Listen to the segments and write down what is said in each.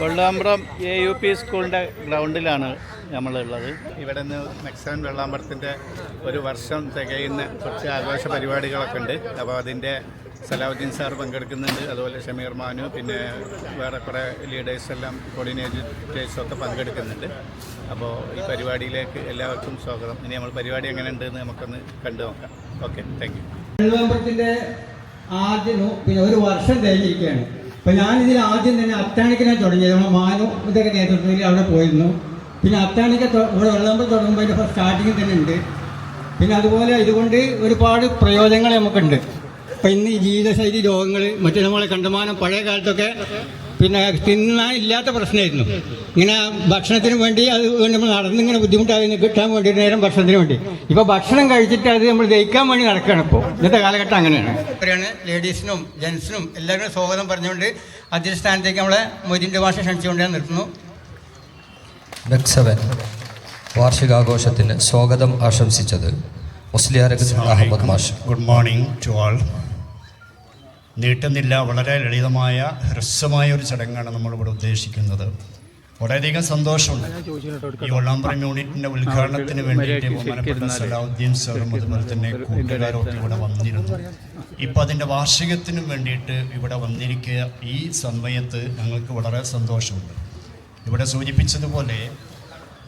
Vellambram A U P സ്കൂളിന്റെ ഗ്രൗണ്ടിലാണ് നമ്മളുള്ളത്. ഇവിടെ നിന്ന് മെക്സാൻ വെള്ളാമ്പ്രത്തിന്റെ ഒരു വർഷം തികയുന്ന കുറച്ച് ആഘോഷ പരിപാടികളൊക്കെ ഉണ്ട്. അപ്പോൾ അതിന്റെ സലാഹുദ്ദീൻ സാർ പങ്കെടുക്കുന്നുണ്ട്. അതുപോലെ ഷമീർ മാനു പിന്നെ വേറെ കുറേ ലീഡേഴ്സ് എല്ലാം കോർഡിനേറ്റേഴ്സും ഒക്കെ പങ്കെടുക്കുന്നുണ്ട്. അപ്പോൾ ഈ പരിപാടിയിലേക്ക് എല്ലാവർക്കും സ്വാഗതം. ഇനി നമ്മൾ പരിപാടി എങ്ങനെ ഉണ്ടെന്ന് നമുക്കൊന്ന് കണ്ടു നോക്കാം. ഓക്കെ താങ്ക് യു ആദ്യം പിന്നെ ഒരു വർഷം കഴിഞ്ഞിരിക്കുകയാണ്. അപ്പൊ ഞാൻ ഇതിൽ ആദ്യം തന്നെ അത്താണിക്കനാണ് തുടങ്ങിയത്. നമ്മൾ മാനു ഇതൊക്കെ നേതൃത്വത്തിൽ അവിടെ പോയിരുന്നു. പിന്നെ അത്താണിക്ക ഇവിടെ വെള്ളാമ്പലം തുടങ്ങുമ്പോൾ അതിന്റെ സ്റ്റാർട്ടിങ് തന്നെ ഉണ്ട്. പിന്നെ അതുപോലെ ഇതുകൊണ്ട് ഒരുപാട് പ്രയോജനങ്ങൾ നമുക്കുണ്ട്. ഇപ്പം ഇന്ന് ഈ ജീവിതശൈലി രോഗങ്ങൾ മറ്റു നമ്മളെ കണ്ടമാനം പഴയ കാലത്തൊക്കെ പിന്നെ തിന്നാൻ ഇല്ലാത്ത പ്രശ്നമായിരുന്നു. ഇങ്ങനെ ഭക്ഷണത്തിന് വേണ്ടി അത് നമ്മൾ നടന്നിങ്ങനെ ബുദ്ധിമുട്ടായി കിട്ടാൻ വേണ്ടി നേരം ഭക്ഷണത്തിന് വേണ്ടി. ഇപ്പോൾ ഭക്ഷണം കഴിച്ചിട്ട് അത് നമ്മൾ ദഹിക്കാൻ വേണ്ടി നടക്കുകയാണ് ഇപ്പോൾ ഇന്നത്തെ കാലഘട്ടം അങ്ങനെയാണ്. ഇത്രയാണ് ലേഡീസിനും ജെൻസിനും എല്ലാവരും സ്വാഗതം പറഞ്ഞുകൊണ്ട് അധ്യക്ഷ സ്ഥാനത്തേക്ക് നമ്മളെ മൊയ്തിന്റെ ഭാഷ ക്ഷണിച്ചുകൊണ്ട് ഞാൻ നിർത്തുന്നു. വാർഷികാഘോഷത്തിന് സ്വാഗതം ആശംസിച്ചത് മുസ്ലിയാർ അഹമ്മദ് മാഷ്. ഗുഡ് മോർണിംഗ് ടു ആൾ നീട്ടുന്നില്ല. വളരെ ലളിതമായ ഹ്രസ്വമായ ഒരു ചടങ്ങാണ് നമ്മളിവിടെ ഉദ്ദേശിക്കുന്നത്. വളരെയധികം സന്തോഷമുണ്ട്. ഈ ഒളാമ്പറം യൂണിറ്റിന്റെ ഉദ്ഘാടനത്തിന് വേണ്ടിയിട്ട് ബഹുമാനപ്പെടുന്ന സലാഹുദ്ദീൻ സാറും അതുപോലെ തന്നെ കൂട്ടുകാരൊക്കെ ഇവിടെ വന്നിരുന്നു. ഇപ്പം അതിന്റെ വാർഷികത്തിനും വേണ്ടിയിട്ട് ഇവിടെ വന്നിരിക്കുക ഈ സമയത്ത് ഞങ്ങൾക്ക് വളരെ സന്തോഷമുണ്ട്. ഇവിടെ സൂചിപ്പിച്ചതുപോലെ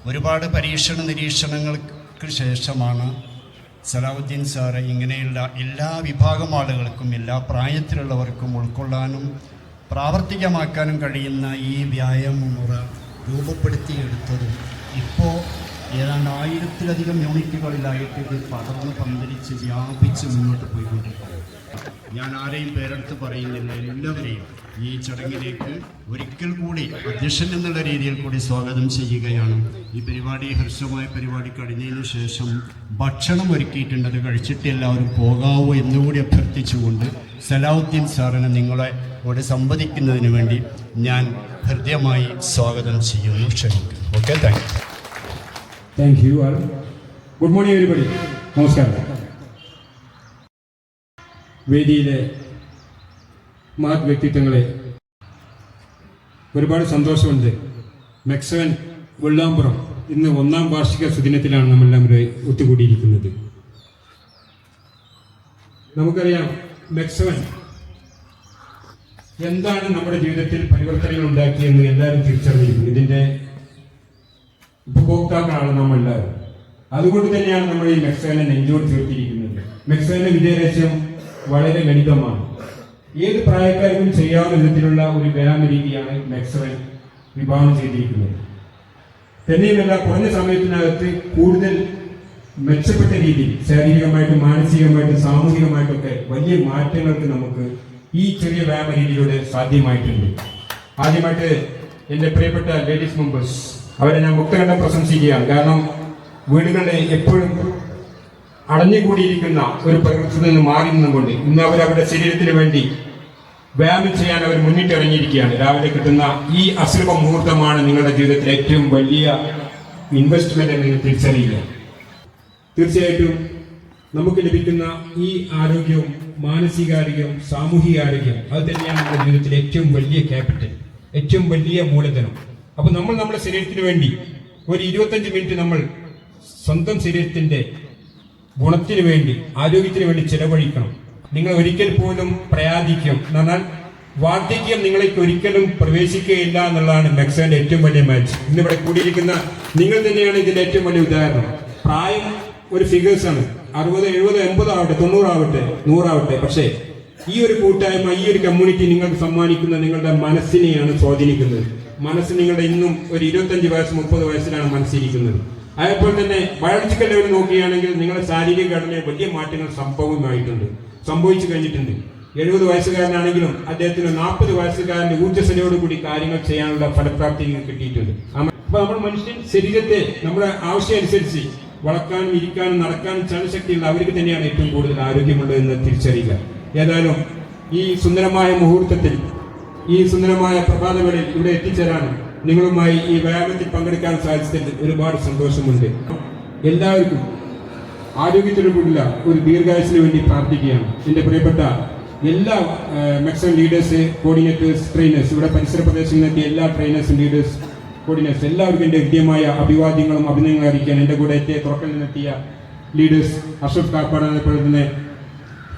ഒരുപാട് പരീക്ഷണ നിരീക്ഷണങ്ങൾക്ക് ശേഷമാണ് സലാഹുദ്ദീൻ സാറ് ഇങ്ങനെയുള്ള എല്ലാ വിഭാഗം ആളുകൾക്കും എല്ലാ പ്രായത്തിലുള്ളവർക്കും ഉൾക്കൊള്ളാനും പ്രാവർത്തികമാക്കാനും കഴിയുന്ന ഈ വ്യായാമ മുറ രൂപപ്പെടുത്തിയെടുത്തതും ഇപ്പോൾ ഏതാണ്ട് ആയിരത്തിലധികം യൂണിറ്റുകളിലായിട്ട് ഇത് പടർന്ന് പന്തരിച്ച് വ്യാപിച്ച് മുന്നോട്ട് പോയിക്കൊണ്ടിരിക്കുന്നത് ഞാൻ ആരെയും പേരെടുത്ത് പറയുന്നില്ല എല്ലാവരെയും ഈ ചടങ്ങിലേക്ക് ഒരിക്കൽ കൂടി അധ്യക്ഷൻ എന്നുള്ള രീതിയിൽ കൂടി സ്വാഗതം ചെയ്യുകയാണ്. ഈ പരിപാടി ഹ്രസ്വമായ പരിപാടി കഴിഞ്ഞതിന് ശേഷം ഭക്ഷണം ഒരുക്കിയിട്ടുണ്ട്. അത് കഴിച്ചിട്ട് എല്ലാവരും പോകാവോ എന്നുകൂടി അഭ്യർത്ഥിച്ചുകൊണ്ട് സലാഹുദ്ദീൻ സാറിനെ നിങ്ങളെ ഇവിടെ സംവദിക്കുന്നതിന് വേണ്ടി ഞാൻ ഹൃദ്യമായി സ്വാഗതം ചെയ്യുന്നു. ക്ഷണിക്കുന്നു okay thank you. Thank you all good morning everybody നമസ്കാരം വേദിയിലെ മഹത് വ്യക്തിത്വങ്ങളെ ഒരുപാട് സന്തോഷമുണ്ട്. മെക്സവൻ വെള്ളാമ്പുറം ഇന്ന് ഒന്നാം വാർഷിക സുദിനത്തിലാണ് നമ്മളെല്ലാം ഒത്തുകൂടിയിരിക്കുന്നത്. നമുക്കറിയാം മെക്സവൻ എന്താണ് നമ്മുടെ ജീവിതത്തിൽ പരിവർത്തനങ്ങൾ ഉണ്ടാക്കിയെന്ന് എല്ലാവരും തിരിച്ചറിഞ്ഞിരിക്കുന്നു. ഇതിന്റെ ഉപഭോക്താക്കളാണ് നമ്മൾ എല്ലാവരും അതുകൊണ്ട് തന്നെയാണ് നമ്മൾ ഈ മെക്സേനെ നെഞ്ചോട് ചേർത്തിരിക്കുന്നത്. മെക്സേന്റെ വിജയരഹസ്യം വളരെ ലളിതമാണ്. ഏത് പ്രായക്കാർക്കും ചെയ്യാവുന്ന വിധത്തിലുള്ള ഒരു വ്യായാമ രീതിയാണ് മെക്സവൻ വിഭാവനം ചെയ്തിരിക്കുന്നത്. തന്നെയുമല്ല കുറഞ്ഞ സമയത്തിനകത്ത് കൂടുതൽ മെച്ചപ്പെട്ട രീതിയിൽ ശാരീരികമായിട്ടും മാനസികമായിട്ടും സാമൂഹികമായിട്ടൊക്കെ വലിയ മാറ്റങ്ങൾക്ക് നമുക്ക് ഈ ചെറിയ വ്യായാമ രീതിയിലൂടെ സാധ്യമായിട്ടുണ്ട്. ആദ്യമായിട്ട് എന്റെ പ്രിയപ്പെട്ട ലേഡീസ് മെമ്പേഴ്സ് അവരെ ഞാൻ മുക്തകണ്ഠം പ്രശംസിക്കുകയാണ്. കാരണം വീടുകളിൽ എപ്പോഴും അടഞ്ഞുകൂടിയിരിക്കുന്ന ഒരു പ്രകൃതിയിൽ നിന്ന് മാറി നിന്നുകൊണ്ട് ഇന്ന് അവർ അവരുടെ ശരീരത്തിന് വേണ്ടി വ്യായാമം ചെയ്യാൻ അവർ മുന്നിട്ടിറങ്ങിയിരിക്കുകയാണ് രാവിലെ കിട്ടുന്ന ഈ അസുലഭ മുഹൂർത്തമാണ് നിങ്ങളുടെ ജീവിതത്തിലെ ഏറ്റവും വലിയ ഇൻവെസ്റ്റ്മെന്റ് എന്ന് തിരിച്ചറിയുക തീർച്ചയായിട്ടും നമുക്ക് ലഭിക്കുന്ന ഈ ആരോഗ്യവും മാനസികാരോഗ്യവും സാമൂഹികാരോഗ്യം അത് തന്നെയാണ് നമ്മുടെ ജീവിതത്തിലെ ഏറ്റവും വലിയ ക്യാപിറ്റൽ ഏറ്റവും വലിയ മൂലധനം. അപ്പൊ നമ്മൾ നമ്മുടെ ശരീരത്തിന് വേണ്ടി ഒരു ഇരുപത്തഞ്ച് മിനിറ്റ് നമ്മൾ സ്വന്തം ശരീരത്തിന്റെ ഗുണത്തിന് വേണ്ടി ആരോഗ്യത്തിന് വേണ്ടി ചെലവഴിക്കണം. നിങ്ങൾ ഒരിക്കൽ പോലും പ്രയാദിക്കും. എന്നാൽ വാർദ്ധക്യം നിങ്ങളേക്ക് ഒരിക്കലും പ്രവേശിക്കുകയില്ല എന്നുള്ളതാണ് മെക്സോന്റെ ഏറ്റവും വലിയ മാച്ച് ഇന്നിവിടെ കൂടിയിരിക്കുന്ന നിങ്ങൾ തന്നെയാണ് ഇതിന്റെ ഏറ്റവും വലിയ ഉദാഹരണം. പ്രായം ഒരു ഫിഗേഴ്സ് ആണ്. അറുപത് എഴുപത് എൺപത് ആവട്ടെ തൊണ്ണൂറാവട്ടെ നൂറാവട്ടെ പക്ഷേ ഈ ഒരു കൂട്ടായ്മ ഈ ഒരു കമ്മ്യൂണിറ്റി നിങ്ങൾക്ക് സമ്മാനിക്കുന്ന നിങ്ങളുടെ മനസ്സിനെയാണ് സ്വാധീനിക്കുന്നത്. മനസ്സ് നിങ്ങളുടെ ഇന്നും ഒരു ഇരുപത്തഞ്ച് വയസ്സ് മുപ്പത് വയസ്സിലാണ് മനസ്സിരിക്കുന്നത്. അതേപോലെ തന്നെ ബയോളജിക്കൽ ലെവൽ നോക്കുകയാണെങ്കിൽ നിങ്ങളുടെ ശാരീരിക ഘടനയിൽ വലിയ മാറ്റങ്ങൾ സംഭവമായിട്ടുണ്ട്. സംഭവിച്ചു കഴിഞ്ഞിട്ടുണ്ട്. എഴുപത് വയസ്സുകാരനാണെങ്കിലും അദ്ദേഹത്തിന് നാൽപ്പത് വയസ്സുകാരന്റെ ഊർജസ്വലയോടുകൂടി കാര്യങ്ങൾ ചെയ്യാനുള്ള ഫലപ്രാപ്തി കിട്ടിയിട്ടുണ്ട്. അപ്പൊ നമ്മൾ മനുഷ്യൻ ശരീരത്തെ നമ്മുടെ ആവശ്യം അനുസരിച്ച് വളക്കാനും ഇരിക്കാനും നടക്കാനും ചലനശക്തിയുള്ള അവർക്ക് തന്നെയാണ് ഏറ്റവും കൂടുതൽ ആരോഗ്യമുള്ളത് എന്ന് തിരിച്ചറിയുക. ഏതായാലും ഈ സുന്ദരമായ മുഹൂർത്തത്തിൽ ഈ സുന്ദരമായ പ്രഭാതങ്ങളിൽ ഇവിടെ എത്തിച്ചേരാൻ നിങ്ങളുമായി ഈ വ്യായാമത്തിൽ പങ്കെടുക്കാൻ സാധിച്ചതിൽ ഒരുപാട് സന്തോഷമുണ്ട്. എല്ലാവർക്കും ആരോഗ്യത്തിനുള്ള ഒരു ദീർഘായുസിന് വേണ്ടി പ്രാർത്ഥിക്കുകയാണ്. എന്റെ പ്രിയപ്പെട്ട എല്ലാ മെക്സൺ ലീഡേഴ്സ് കോർഡിനേറ്റേഴ്സ് ട്രെയിനേഴ്സ് ഇവിടെ പരിസര പ്രദേശങ്ങളിൽ എത്തിയ എല്ലാ ട്രെയിനേഴ്സും ലീഡേഴ്സ് കോർഡിനേഴ്സ് എല്ലാവർക്കും എന്റെ ഹൃദ്യമായ അഭിവാദ്യങ്ങളും അഭിനന്ദനങ്ങളും അറിയിക്കാൻ എന്റെ കൂടെ എത്തിയ തുറക്കൽ നിന്നെത്തിയ ലീഡേഴ്സ് അഷഫ് കാപ്പാട് അതുപോലെ തന്നെ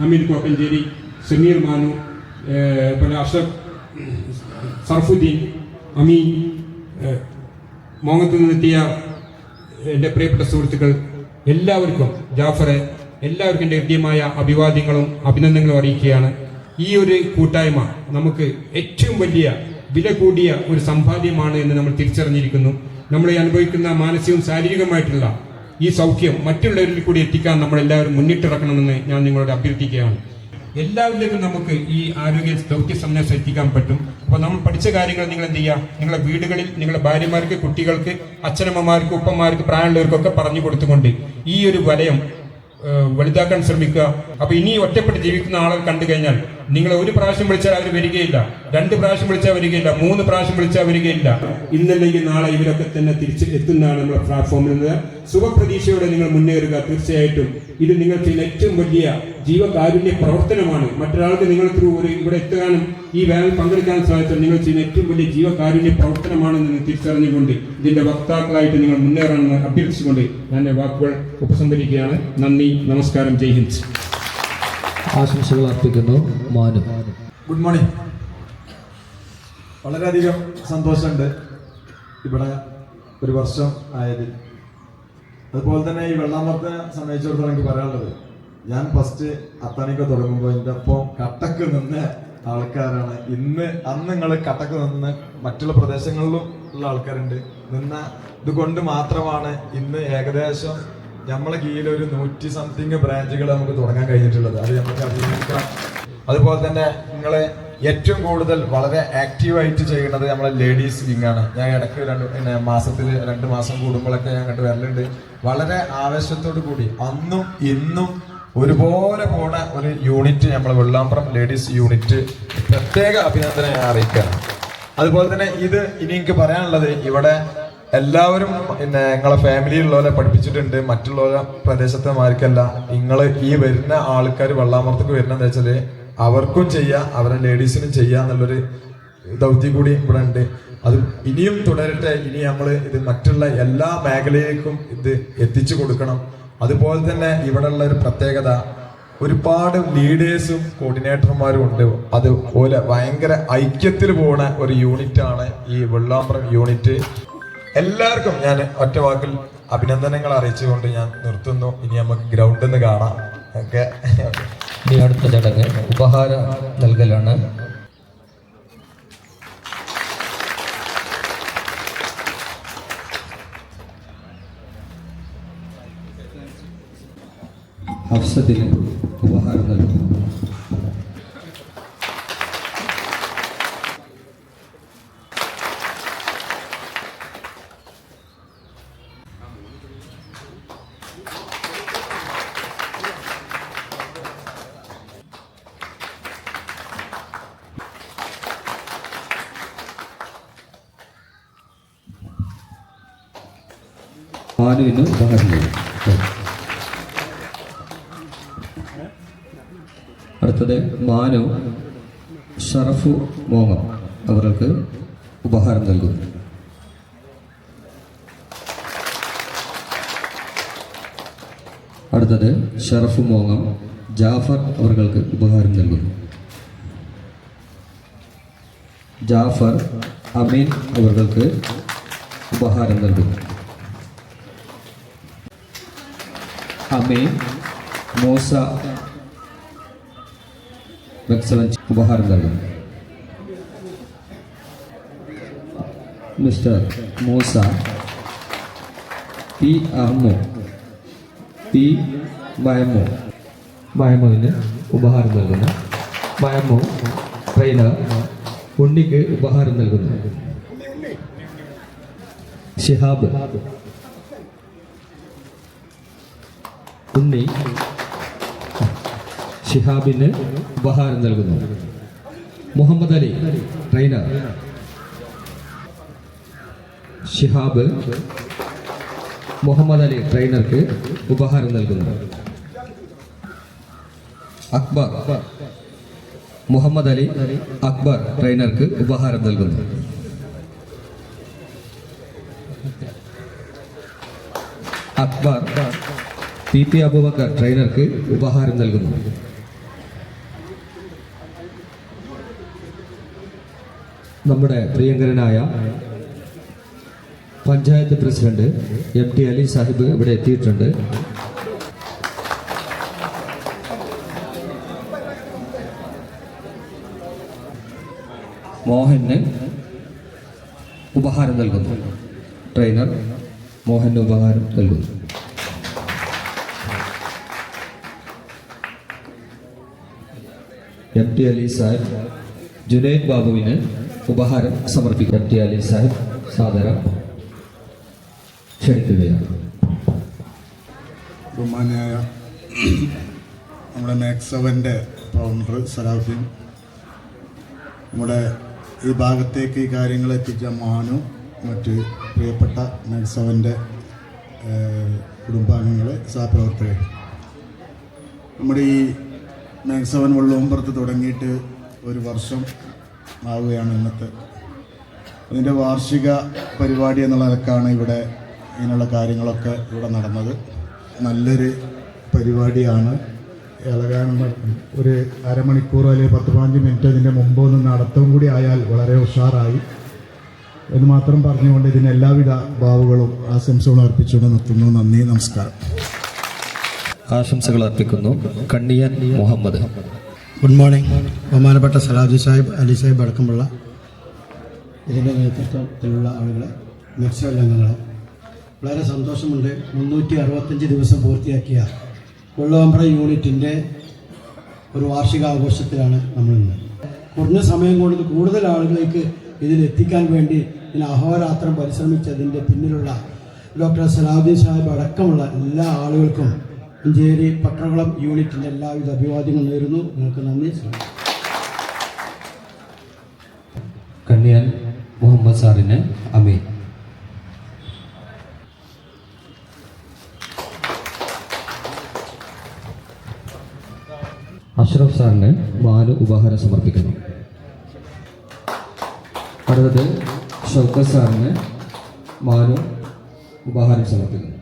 അമീർ കോക്കഞ്ചേരി സമീർ മാനു അതുപോലെ അഷഫ് സർഫുദ്ദീൻ അമീൻ മോങ്ങത്ത് നിന്നെത്തിയ എന്റെ പ്രിയപ്പെട്ട സുഹൃത്തുക്കൾ എല്ലാവർക്കും ജാഫറെ എല്ലാവർക്കും എന്റെ ഹൃദ്യമായ അഭിവാദ്യങ്ങളും അഭിനന്ദനങ്ങളും അറിയിക്കുകയാണ്. ഈ ഒരു കൂട്ടായ്മ നമുക്ക് ഏറ്റവും വലിയ വില കൂടിയ ഒരു സമ്പാദ്യമാണ് എന്ന് നമ്മൾ തിരിച്ചറിഞ്ഞിരിക്കുന്നു. നമ്മൾ അനുഭവിക്കുന്ന മാനസികവും ശാരീരികമായിട്ടുള്ള ഈ സൗഖ്യം മറ്റുള്ളവരിൽ കൂടി എത്തിക്കാൻ നമ്മൾ എല്ലാവരും മുന്നിട്ടിറക്കണമെന്ന് ഞാൻ നിങ്ങളോട് അഭ്യർത്ഥിക്കുകയാണ്. എല്ലാവരിലേക്കും നമുക്ക് ഈ ആരോഗ്യ ദൗത്യ സന്ദേശം എത്തിക്കാൻ പറ്റും. അപ്പോൾ നമ്മൾ പഠിച്ച കാര്യങ്ങൾ നിങ്ങൾ എന്ത് ചെയ്യുക? നിങ്ങളുടെ വീടുകളിൽ നിങ്ങളുടെ ഭാര്യമാർക്ക് കുട്ടികൾക്ക് അച്ഛനമ്മമാർക്ക് ഉപ്പമാർക്ക് പ്രായമുള്ളവർക്കൊക്കെ പറഞ്ഞു കൊടുത്തുകൊണ്ട് ഈ ഒരു വലയം വലുതാക്കാൻ ശ്രമിക്കുക. അപ്പൊ ഇനി ഒറ്റപ്പെട്ട് ജീവിക്കുന്ന ആളുകൾ കണ്ടു കഴിഞ്ഞാൽ നിങ്ങൾ ഒരു പ്രാവശ്യം വിളിച്ചാൽ അവർ വരികയില്ല. രണ്ട് പ്രാവശ്യം വിളിച്ചാൽ വരികയില്ല. മൂന്ന് പ്രാവശ്യം വിളിച്ചാൽ വരികയില്ല. ഇന്നല്ലെങ്കിൽ നാളെ ഇവരൊക്കെ തന്നെ തിരിച്ച് എത്തുന്നതാണ് നമ്മുടെ പ്ലാറ്റ്ഫോമിൽ നിന്ന്. ശുഭപ്രതീക്ഷയോടെ നിങ്ങൾ മുന്നേറുക. തീർച്ചയായിട്ടും ഇത് നിങ്ങൾ ചെയ്യുന്ന ഏറ്റവും വലിയ ജീവകാരുണ്യ പ്രവർത്തനമാണ്. മറ്റൊരാൾക്ക് നിങ്ങൾ ത്രൂ ഒരു ഇവിടെ എത്താനും ഈ വേനൽ പങ്കെടുക്കാൻ സാധിച്ചാൽ നിങ്ങൾ ചെയ്യുന്ന ഏറ്റവും വലിയ ജീവകാരുണ്യ പ്രവർത്തനമാണെന്ന് നിങ്ങൾ തിരിച്ചറിഞ്ഞുകൊണ്ട് ഇതിന്റെ വക്താക്കളായിട്ട് നിങ്ങൾ മുന്നേറണമെന്ന് അഭ്യർത്ഥിച്ചുകൊണ്ട് ഞാൻ വാക്കുകൾ ഉപസംഹരിക്കുകയാണ്. നന്ദി നമസ്കാരം. ജയ് ഹിന്ദ്. ആശംസകൾ അർപ്പിക്കുന്നു. മാനു. ഗുഡ് മോർണിംഗ് വളരെയധികം സന്തോഷമുണ്ട് ഇവിടെ ഒരു വർഷം ആയതിൽ അതുപോലെ തന്നെ ഈ വെള്ളാമർത്തിനെ സംബന്ധിച്ചിടത്തോളം എനിക്ക് പറയാനുള്ളത് ഞാൻ ഫസ്റ്റ് അത്താണിക്ക തുടങ്ങുമ്പോൾ എന്റെ ഒപ്പം കട്ടക്ക് നിന്ന ആൾക്കാരാണ്. ഇന്ന് അന്ന് നിങ്ങൾ കട്ടക്ക് നിന്ന് മറ്റുള്ള പ്രദേശങ്ങളിലും ഉള്ള ആൾക്കാരുണ്ട്. നിന്ന ഇതുകൊണ്ട് മാത്രമാണ് ഇന്ന് ഏകദേശം നമ്മളെ കീഴിൽ ഒരു നൂറ്റി സംതിങ് ബ്രാഞ്ചുകൾ നമുക്ക് തുടങ്ങാൻ കഴിഞ്ഞിട്ടുള്ളത്. അത് നമുക്ക് അഭിനന്ദിക്കാം അതുപോലെ തന്നെ നിങ്ങളെ ഏറ്റവും കൂടുതൽ വളരെ ആക്റ്റീവായിട്ട് ചെയ്യുന്നത് നമ്മളെ ലേഡീസ് വിങ് ആണ്. ഞാൻ ഇടയ്ക്ക് രണ്ട് പിന്നെ മാസത്തിൽ രണ്ട് മാസം കൂടുമ്പോഴൊക്കെ ഞാൻ കണ്ട് വരലുണ്ട്. വളരെ ആവേശത്തോടു കൂടി അന്നും ഇന്നും ഒരുപോലെ പോണ ഒരു യൂണിറ്റ് നമ്മളെ വെള്ളാമ്പ്രം ലേഡീസ് യൂണിറ്റ് പ്രത്യേക അഭിനന്ദനം ഞാൻ അറിയിക്കുകയാണ്. അതുപോലെ തന്നെ ഇത് ഇനി എനിക്ക് പറയാനുള്ളത് ഇവിടെ എല്ലാവരും പിന്നെ നിങ്ങളെ ഫാമിലിയിലുള്ളവരെ പഠിപ്പിച്ചിട്ടുണ്ട്. മറ്റുള്ള പ്രദേശത്തെ മാർക്കല്ല. നിങ്ങൾ ഈ വരുന്ന ആൾക്കാർ വെള്ളാമർത്തക്ക് വരുന്നതെന്ന് വെച്ചാൽ അവർക്കും ചെയ്യാം അവരെ ലേഡീസിനും ചെയ്യാം എന്നുള്ളൊരു ദൗത്യം കൂടി ഇവിടെ ഉണ്ട്. അത് ഇനിയും തുടരട്ടെ. ഇനി നമ്മൾ ഇത് മറ്റുള്ള എല്ലാ മേഖലയിലേക്കും ഇത് എത്തിച്ചു കൊടുക്കണം. അതുപോലെ തന്നെ ഇവിടെയുള്ള ഒരു പ്രത്യേകത ഒരുപാട് ലീഡേഴ്സും കോർഡിനേറ്റർമാരും ഉണ്ട്. അതുപോലെ ഭയങ്കര ഐക്യത്തിൽ പോണ ഒരു യൂണിറ്റാണ് ഈ വെള്ളാമ്പ്രം യൂണിറ്റ് എല്ലാവർക്കും ഞാൻ ഒറ്റ വാക്കിൽ അഭിനന്ദനങ്ങൾ അറിയിച്ചുകൊണ്ട് ഞാൻ നിർത്തുന്നു. ഇനി നമുക്ക് ഗ്രൗണ്ടിൽ നിന്ന് കാണാം. ഓക്കെ. ഇനി അടുത്ത ചടങ്ങ് ഉപഹാരം നൽകലാണ്. ഹഫ്സത്തിന് ഉപഹാരം നൽകുന്നു. മാനുവിന് ഉപഹാരം അടുത്തത് മാനു ഷറഫു മോഹം. അവർക്ക് ഉപഹാരം നൽകുന്നു. അടുത്തത് ഷറഫു മോങ്ങം ജാഫർ അവർക്ക് ഉപഹാരം നൽകുന്നു. ജാഫർ അമീൻ അവർക്ക് ഉപഹാരം നൽകുന്നു. അമീൻ മൂസ എക്സലൻസ് ഉപഹാരം നൽകുന്നു mister Moosa P Ahammu P Mayamu മയമുവിന് ഉപഹാരം നൽകുന്നു മയമു ട്രെയിനർ ഉണ്ണിക്ക് ഉപഹാരം നൽകുന്നു ഷിഹാബ് ഉണ്ണി ഷിഹാബിന് ഉപഹാരം നൽകുന്നു. മുഹമ്മദ് അലി ട്രെയിനർ. ഷിഹാബ് മുഹമ്മദ് അലി ട്രെയിനർക്ക് ഉപഹാരം നൽകുന്നു. അക്ബർ മുഹമ്മദ് അലി അക്ബർ ട്രെയിനർക്ക് ഉപഹാരം നൽകുന്നു. അക്ബർ പി പി അബുബക്കർ ട്രെയിനർക്ക് ഉപഹാരം നൽകുന്നു. നമ്മുടെ പ്രിയങ്കരനായ panchayat president M T Ali Sahib ഇവിടെ എത്തിയിട്ടുണ്ട്. മോഹന് ഉപഹാരം നൽകുന്നു. ട്രെയിനർ മോഹന് ഉപഹാരം നൽകുന്നു. എം ടി അലി സാഹിബ് ജുനൈദ് ബാബുവിന് ഉപഹാരം സമർപ്പിക്കും. എം ടി അലി സാഹിബ് സാദരം ക്ഷണിക്കുകയാണ്. ബഹുമാനായ നമ്മുടെ മാക്സവന്റെ ഫൗണ്ടർ സലാഫിൻ നമ്മുടെ ഈ ഭാഗത്തേക്ക് ഈ കാര്യങ്ങൾ എത്തിച്ച മാനു മറ്റ് പ്രിയപ്പെട്ട മാക്സവന്റെ കുടുംബാംഗങ്ങൾ സഹപ്രവർത്തകർ നമ്മുടെ ഈ മാക്സവൻ വെള്ളോമ്പുറത്ത് തുടങ്ങിയിട്ട് ഒരു വർഷം ആവുകയാണ് ഇന്നത്തെ. അതിന്റെ വാർഷിക പരിപാടി എന്നുള്ള നിലക്കാണ് ഇവിടെ ഇങ്ങനെയുള്ള കാര്യങ്ങളൊക്കെ ഇവിടെ നടന്നത്. നല്ലൊരു പരിപാടിയാണ്. ഇളകാനം ഒരു അരമണിക്കൂർ അല്ലെങ്കിൽ പത്ത് പതിനഞ്ച് മിനിറ്റ് ഇതിന്റെ മുമ്പ് ഒന്ന് നടത്തവും കൂടി ആയാൽ വളരെ ഉഷാറായി. എന്ന് മാത്രം പറഞ്ഞുകൊണ്ട് ഇതിന് എല്ലാവിധ ഭാവുകളും ആശംസകളും അർപ്പിച്ചുകൊണ്ട് നിർത്തുന്നു. നന്ദി നമസ്കാരം. ആശംസകൾ അർപ്പിക്കുന്നു. കണ്ണിയൻ മുഹമ്മദ്. ഗുഡ് മോർണിംഗ് ബഹുമാനപ്പെട്ട സലാജു സാഹിബ് അലി സാഹിബ് അടക്കമുള്ള ഇതിന്റെ നേതൃത്വത്തിലുള്ള ആളുകളെ മത്സ്യബന്ധങ്ങളെ വളരെ സന്തോഷമുണ്ട്. മുന്നൂറ്റി അറുപത്തഞ്ച് ദിവസം പൂർത്തിയാക്കിയ കൊള്ളവമ്പ്ര യൂണിറ്റിന്റെ ഒരു വാർഷികാഘോഷത്തിലാണ് നമ്മളിന്ന്. കുറഞ്ഞ സമയം കൊണ്ട് കൂടുതൽ ആളുകളിലേക്ക് ഇതിലെത്തിക്കാൻ വേണ്ടി ഇതിന് അഹോരാത്രം പരിശ്രമിച്ചതിന്റെ പിന്നിലുള്ള ഡോക്ടർ സലാഹുദ്ദീൻ സാഹിബ് അടക്കമുള്ള എല്ലാ ആളുകൾക്കും മഞ്ചേരി പട്ടണകുളം യൂണിറ്റിന്റെ എല്ലാവിധ അഭിവാദ്യങ്ങളും നേരുന്നു. നിങ്ങൾക്ക് നന്ദി. കണ്ണിയാൻ മുഹമ്മദ് സാറിന് അമീൻ. അഷ്റഫ് സാറിന് ബാലു ഉപഹാരം സമർപ്പിക്കുന്നു. അടുത്തത് ഷൗക്കത്ത് സാറിന് ബാലു ഉപഹാരം സമർപ്പിക്കുന്നു.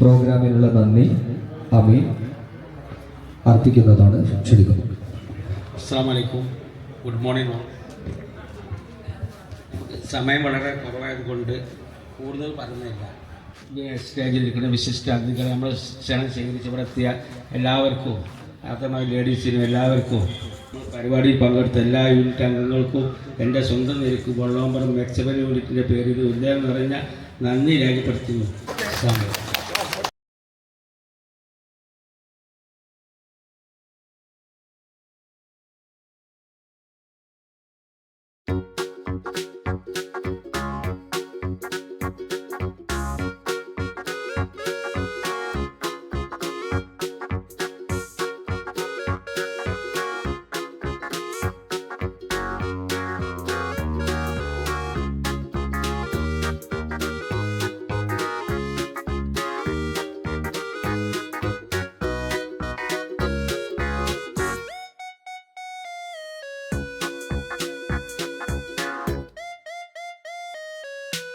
പ്രോഗ്രാമിനുള്ള നന്ദി. അമീൻ. അർപ്പിക്കുന്നതാണ് ക്ഷണിക്കുന്നു. അസ്സാമലൈക്കും ഗുഡ് മോർണിംഗ്. സമയം വളരെ കുറവായതുകൊണ്ട് കൂടുതൽ പറയുന്നില്ല. സ്റ്റേജിലിരിക്കുന്ന വിശിഷ്ട അതിഥികളെ നമ്മൾ ക്ഷണം സ്വീകരിച്ച് എത്തിയ എല്ലാവർക്കും ആദ്യമായി ലേഡീസിനും എല്ലാവർക്കും പരിപാടിയിൽ പങ്കെടുത്ത എല്ലാ യൂണിറ്റ് അംഗങ്ങൾക്കും എന്റെ സ്വന്തം നിരക്ക് വള്ളോമ്പറം മെക്സബൽ യൂണിറ്റിന്റെ പേരിൽ ഉദ്ദേഹം നിറഞ്ഞ നന്ദി രേഖപ്പെടുത്തുന്നു. അസ്സാം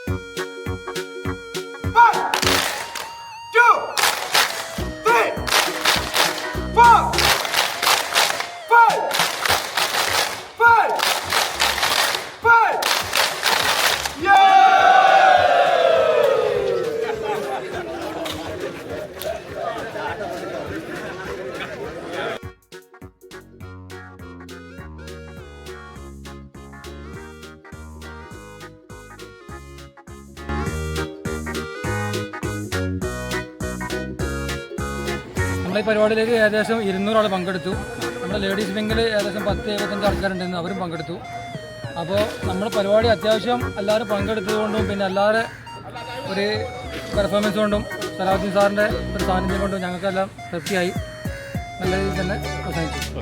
you നമ്മളെ ഈ പരിപാടിയിലേക്ക് ഏകദേശം ഇരുന്നൂറ് ആൾ പങ്കെടുത്തു. നമ്മുടെ ലേഡീസ് വിങ്ങിൽ ഏകദേശം പത്ത് എഴുപത്തഞ്ച് ആൾക്കാരുണ്ടെന്ന് അവരും പങ്കെടുത്തു. അപ്പോൾ നമ്മുടെ പരിപാടി അത്യാവശ്യം എല്ലാവരും പങ്കെടുത്തതുകൊണ്ടും പിന്നെ എല്ലാവരുടെ ഒരു പെർഫോമൻസ് കൊണ്ടും സലാഹുദ്ദീൻ സാറിന്റെ ഒരു സാന്നിധ്യം കൊണ്ടും ഞങ്ങൾക്കെല്ലാം തൃപ്തിയായി. നല്ല രീതിയിൽ തന്നെ അവസാനിച്ചു.